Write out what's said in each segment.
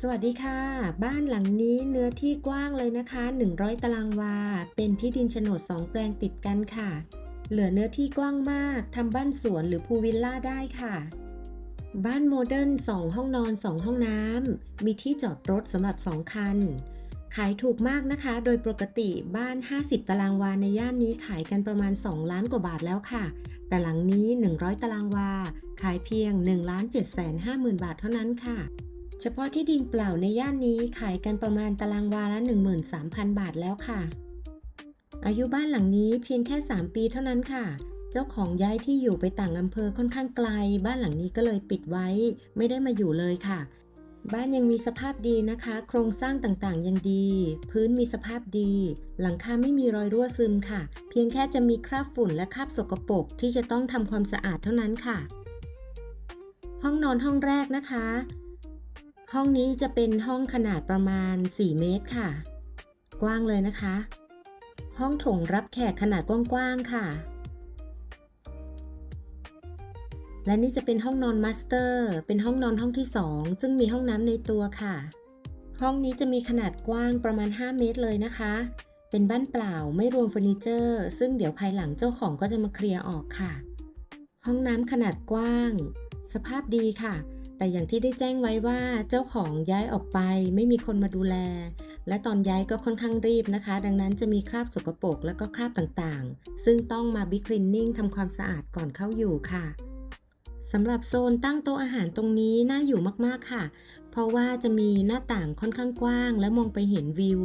สวัสดีค่ะ บ้านหลังนี้เนื้อที่กว้างเลยนะคะ 100 ตารางวา เป็นที่ดินโฉนด 2 แปลงติดกันค่ะ เหลือเนื้อที่กว้างมากทำบ้านสวนหรือพูลวิลล่าได้ค่ะ บ้านโมเดิร์น2ห้องนอน 2 ห้องน้ำมีที่จอดรถสำหรับ 2 คัน ขายถูกมากนะคะ โดยปกติบ้าน 50 ตารางวาในย่านนี้ขายกันประมาณ 2 ล้านกว่าบาทแล้วค่ะ แต่หลังนี้ 100 ตารางวา ขายเพียง1ล้าน7 5 0 0 0 0 บาทเท่านั้นค่ะ เฉพาะที่ดินเปล่าในย่านนี้ขายกันประมาณตารางวาละ 13,000 บาทแล้วค่ะ อายุบ้านหลังนี้เพียงแค่ 3 ปีเท่านั้นค่ะ เจ้าของย้ายที่อยู่ไปต่างอำเภอค่อนข้างไกล บ้านหลังนี้ก็เลยปิดไว้ ไม่ได้มาอยู่เลยค่ะ บ้านยังมีสภาพดีนะคะ โครงสร้างต่างๆยังดี พื้นมีสภาพดี หลังคาไม่มีรอยรั่วซึมค่ะ เพียงแค่จะมีคราบฝุ่นและคราบสกปรกที่จะต้องทำความสะอาดเท่านั้นค่ะ ห้องนอนห้องแรกนะคะ ห้องนี้จะเป็นห้องขนาดประมาณ 4 เมตรค่ะ กว้างเลยนะคะ ห้องโถงรับแขกขนาดกว้างๆค่ะ และนี่จะเป็นห้องนอนมาสเตอร์ เป็นห้องนอนห้องที่ 2 ซึ่งมีห้องน้ำในตัวค่ะ ห้องนี้จะมีขนาดกว้างประมาณ 5 เมตรเลยนะคะ เป็นบ้านเปล่าไม่รวมเฟอร์นิเจอร์ ซึ่งเดี๋ยวภายหลังเจ้าของก็จะมาเคลียร์ออกค่ะ ห้องน้ำขนาดกว้าง สภาพดีค่ะ แต่อย่างที่ได้แจ้งไว้ว่าเจ้าของย้ายออกไปไม่มีคนมาดูแล และตอนย้ายก็ค่อนข้างรีบนะคะ ดังนั้นจะมีคราบสกปรกและก็คราบต่างๆ ซึ่งต้องมาบิ๊กคลีนนิ่งทำความสะอาดก่อนเข้าอยู่ค่ะสำหรับโซนตั้งโต๊ะอาหารตรงนี้น่าอยู่มากๆค่ะ เพราะว่าจะมีหน้าต่างค่อนข้างกว้าง และมองไปเห็นวิว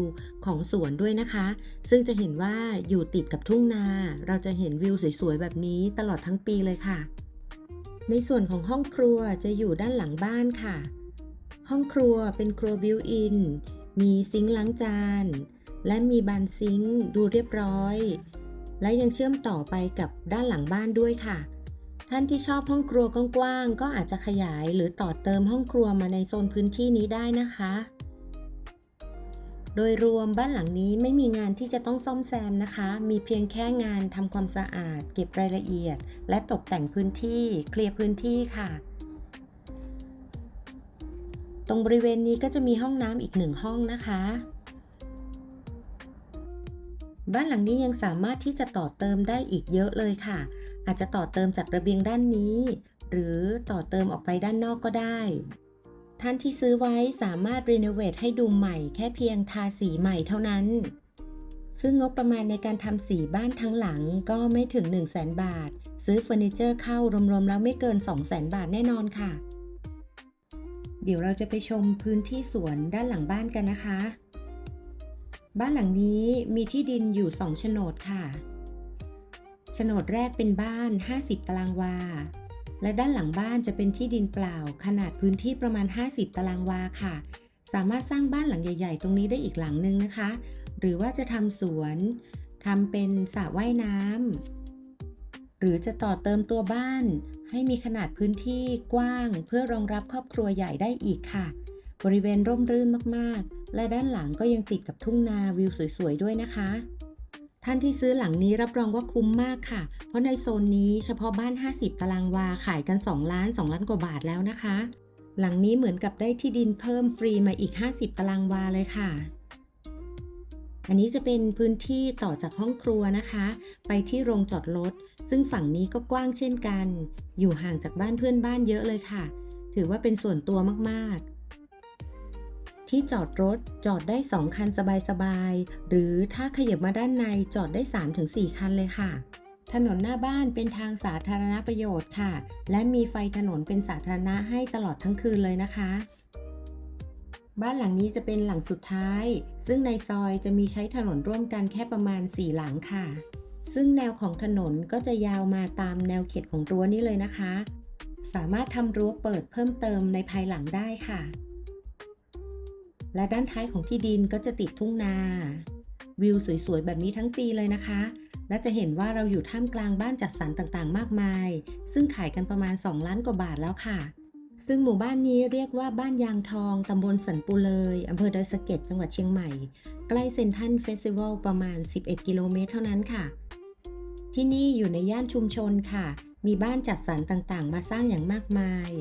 ของสวนด้วยนะคะ ซึ่งจะเห็นว่าอยู่ติดกับทุ่งนา เราจะเห็นวิวสวยๆแบบนี้ตลอดทั้งปีเลยค่ะ ในส่วนของห้องครัวจะอยู่ด้านหลังบ้านค่ะ ห้องครัวเป็นครัวบิวอิน มีซิงค์ล้างจาน และมีบานซิงค์ดูเรียบร้อย และยังเชื่อมต่อไปกับด้านหลังบ้านด้วยค่ะ ท่านที่ชอบห้องครัวกว้างๆก็อาจจะขยายหรือต่อเติมห้องครัวมาในโซนพื้นที่นี้ได้นะคะ โดยรวมบ้านหลังนี้ไม่มีงานที่จะต้องซ่อมแซมนะคะ มีเพียงแค่งานทำความสะอาด เก็บรายละเอียด และตกแต่งพื้นที่ เคลียร์พื้นที่ค่ะ ตรงบริเวณนี้ก็จะมีห้องน้ำอีกหนึ่งห้องนะคะ บ้านหลังนี้ยังสามารถที่จะต่อเติมได้อีกเยอะเลยค่ะ อาจจะต่อเติมจากระเบียงด้านนี้ หรือต่อเติมออกไปด้านนอกก็ได้ ท่านที่ซื้อไว้สามารถรีโนเวทให้ดูใหม่แค่เพียงทาสีใหม่เท่านั้น ซึ่งงบประมาณในการทำสีบ้านทั้งหลังก็ไม่ถึง 1 0 0 0 0แบาท ซื้อเฟอร์นิเจอร์เข้ารวมๆแล้วไม่เกิน 2 0 0 0 0 0 บาทแน่นอนค่ะ เดี๋ยวเราจะไปชมพื้นที่สวนด้านหลังบ้านกันนะคะ บ้านหลังนี้มีที่ดินอยู่2โฉนดค่ะโฉนดแรกเป็นบ้าน 50 ตารางวา และด้านหลังบ้านจะเป็นที่ดินเปล่า ขนาดพื้นที่ประมาณ 50 ตารางวาค่ะ สามารถสร้างบ้านหลังใหญ่ ๆ ตรงนี้ได้อีกหลังนึงนะคะ หรือว่าจะทำสวนทำเป็นสระว่ายน้ำหรือจะต่อเติมตัวบ้าน ให้มีขนาดพื้นที่กว้าง เพื่อรองรับครอบครัวใหญ่ได้อีกค่ะ บริเวณร่มรื่นมากๆ และด้านหลังก็ยังติดกับทุ่งนาวิวสวยๆด้วยนะคะ ท่านที่ซื้อหลังนี้รับรองว่าคุ้มมากค่ะ เพราะในโซนนี้เฉพาะบ้าน 50 ตารางวาขายกัน 2 ล้าน 2 ล้านกว่าบาทแล้วนะคะ หลังนี้เหมือนกับได้ที่ดินเพิ่มฟรีมาอีก 50 ตารางวาเลยค่ะ อันนี้จะเป็นพื้นที่ต่อจากห้องครัวนะคะ ไปที่โรงจอดรถ ซึ่งฝั่งนี้ก็กว้างเช่นกัน อยู่ห่างจากบ้านเพื่อนบ้านเยอะเลยค่ะ ถือว่าเป็นส่วนตัวมากๆ ที่จอดรถจอดได้ 2 คันสบายๆ หรือถ้าขยับมาด้านในจอดได้ 3-4 คันเลยค่ะ ถนนหน้าบ้านเป็นทางสาธารณประโยชน์ค่ะ และมีไฟถนนเป็นสาธารณะให้ตลอดทั้งคืนเลยนะคะ บ้านหลังนี้จะเป็นหลังสุดท้าย ซึ่งในซอยจะมีใช้ถนนร่วมกันแค่ประมาณ 4 หลังค่ะ ซึ่งแนวของถนนก็จะยาวมาตามแนวเขตของรั้วนี้เลยนะคะ สามารถทำรั้วเปิดเพิ่มเติมในภายหลังได้ค่ะ และด้านท้ายของที่ดินก็จะติดทุ่งนา วิวสวยๆ แบบนี้ทั้งปีเลยนะคะ และจะเห็นว่าเราอยู่ท่ามกลางบ้านจัดสรรต่างๆ มากมาย ซึ่งขายกันประมาณ 2 ล้านกว่าบาทแล้วค่ะ ซึ่งหมู่บ้านนี้เรียกว่าบ้านยางทอง ตำบลสันปูเลยอำเภอดอยสะเก็ดจังหวัดเชียงใหม่ ใกล้เซนทัลเฟสติวัลประมาณ 11 กิโลเมตรเท่านั้นค่ะ ที่นี่อยู่ในย่านชุมชนค่ะ มีบ้านจัดสรรต่างๆ มาสร้างอย่างมากมาย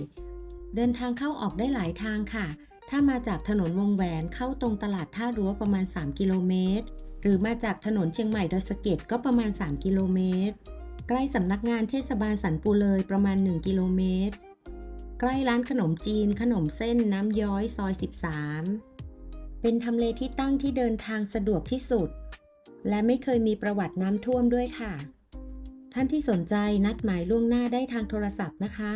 เดินทางเข้าออกได้หลายทางค่ะ ถ้ามาจากถนนวงแหวนเข้าตรงตลาดท่ารั้วประมาณ 3 กิโลเมตร หรือมาจากถนนเชียงใหม่ดอยสะเก็ดก็ประมาณ 3 กิโลเมตร ใกล้สำนักงานเทศบาลสันปูเลยประมาณ 1 กิโลเมตร ใกล้ร้านขนมจีนขนมเส้นน้ำย้อยซอย 13 เป็นทำเลที่ตั้งที่เดินทางสะดวกที่สุด และไม่เคยมีประวัติน้ำท่วมด้วยค่ะ ท่านที่สนใจนัดหมายล่วงหน้าได้ทางโทรศัพท์นะคะ